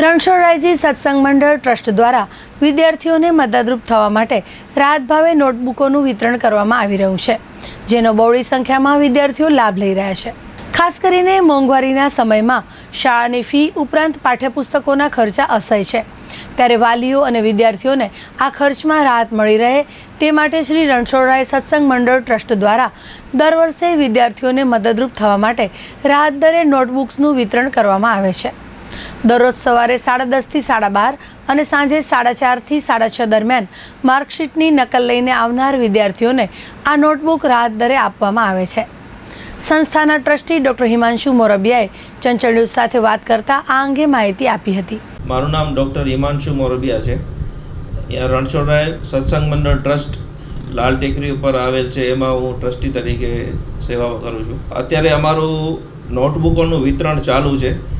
રણછોડરાયજી સત્સંગ મંડળ ટ્રસ્ટ દ્વારા વિદ્યાર્થીઓને મદદરૂપ થવા માટે રાતભાવે નોટબુકોનું વિતરણ કરવામાં આવી રહ્યું છે, જેનો બહોળી સંખ્યામાં વિદ્યાર્થીઓ લાભ લઈ રહ્યા છે. ખાસ કરીને મોંઘવારીના સમયમાં શાળાની ફી ઉપરાંત પાઠ્યપુસ્તકોના ખર્ચા અસહ્ય છે. ત્યારે વાલીઓ અને વિદ્યાર્થીઓને આ ખર્ચમાં રાહત મળી રહે તે માટે શ્રી રણછોડરાય સત્સંગ મંડળ ટ્રસ્ટ દ્વારા દર વર્ષે વિદ્યાર્થીઓને મદદરૂપ થવા માટે રાહત દરે નોટબુક્સનું વિતરણ કરવામાં આવે છે. દરરોજ સવારે સાડા દસથી સાડા બાર અને સાંજે સાડા ચારથી સાડા છ દરમિયાન માર્કશીટની નકલ લઈને આવનાર વિદ્યાર્થીઓને આ નોટબુક રાહત દરે આપવામાં આવે છે. સંસ્થાના ટ્રસ્ટી ડૉક્ટર હિમાંશુ મોરબિયાએ ચંચળ ન્યૂઝ સાથે વાત કરતા આ અંગે માહિતી આપી હતી. મારું નામ ડૉક્ટર હિમાંશુ મોરબિયા છે. રણછોડરાય સત્સંગ મંડળ ટ્રસ્ટ લાલ ટેકરી ઉપર આવેલ છે. એમાં હું ટ્રસ્ટી તરીકે સેવા કરું છું. અત્યારે અમારું નોટબુકોનું વિતરણ ચાલુ છે.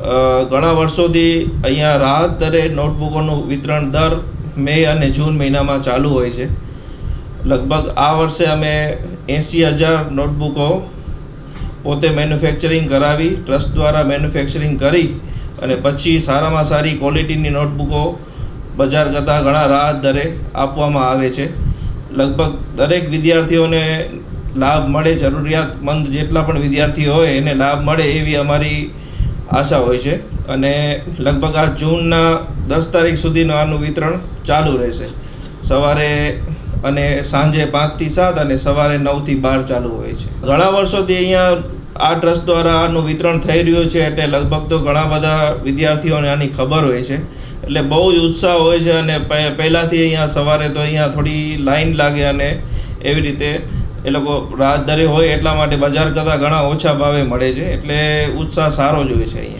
ઘણા વર્ષોથી અહીંયા રાહત દરે નોટબુકોનું વિતરણ દર મે અને જૂન મહિનામાં ચાલુ હોય છે. લગભગ આ વર્ષે અમે એંસી હજાર નોટબુકો પોતે મેન્યુફેક્ચરિંગ કરાવી, ટ્રસ્ટ દ્વારા મેન્યુફેક્ચરિંગ કરી અને પછી સારામાં સારી ક્વોલિટીની નોટબુકો બજાર કરતાં ઘણા રાહત દરે આપવામાં આવે છે. લગભગ દરેક વિદ્યાર્થીઓને લાભ મળે, જરૂરિયાતમંદ જેટલા પણ વિદ્યાર્થીઓ હોય એને લાભ મળે એવી અમારી આશા હોય છે. અને લગભગ આ જૂનના દસ તારીખ સુધીનું આનું વિતરણ ચાલુ રહેશે. સવારે અને સાંજે પાંચથી સાત અને સવારે નવથી બાર ચાલુ હોય છે. ઘણા વર્ષોથી અહીંયા આ ટ્રસ્ટ દ્વારા આનું વિતરણ થઈ રહ્યું છે એટલે લગભગ તો ઘણા બધા વિદ્યાર્થીઓને આની ખબર હોય છે. એટલે બહુ જ ઉત્સાહ હોય છે અને પહે- પહેલાંથી અહીંયા સવારે તો અહીંયા થોડી લાઈન લાગે અને એવી રીતે એ લોકો રાત દરે હોય એટલા માટે બજાર કરતાં ઘણા ઓછા ભાવે મળે છે, એટલે ઉત્સાહ સારો જ હોય છે અહીંયા.